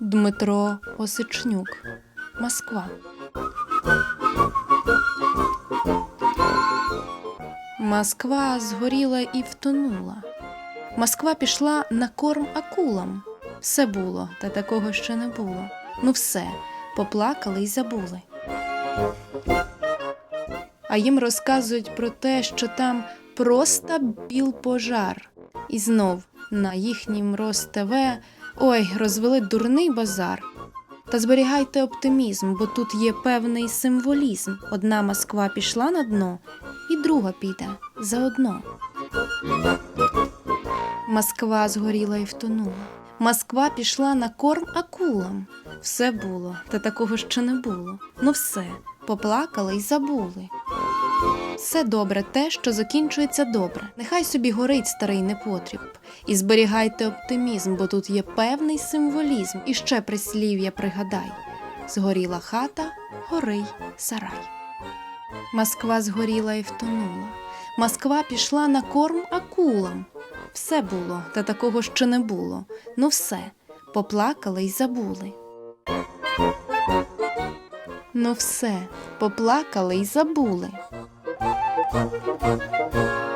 Дмитро Осичнюк, Москва. Москва згоріла і втонула. Москва пішла на корм акулам. Все було, та такого ще не було. Ну все, поплакали й забули. А їм розказують про те, що там просто біл пожар. І знов на їхнім Рос-ТВ ой, розвели дурний базар. Та зберігайте оптимізм, бо тут є певний символізм. Одна Москва пішла на дно, і друга піде заодно. Москва згоріла і втонула. Москва пішла на корм акулам. Все було, та такого ще не було. Ну все, поплакали й забули. Все добре те, що закінчується добре. Нехай собі горить старий непотріб. І зберігайте оптимізм, бо тут є певний символізм. І ще прислів'я пригадай: згоріла хата, горий сарай. Москва згоріла і втонула. Москва пішла на корм акулам. Все було, та такого ще не було. Ну все, поплакали й забули. Ну все, поплакали й забули. Música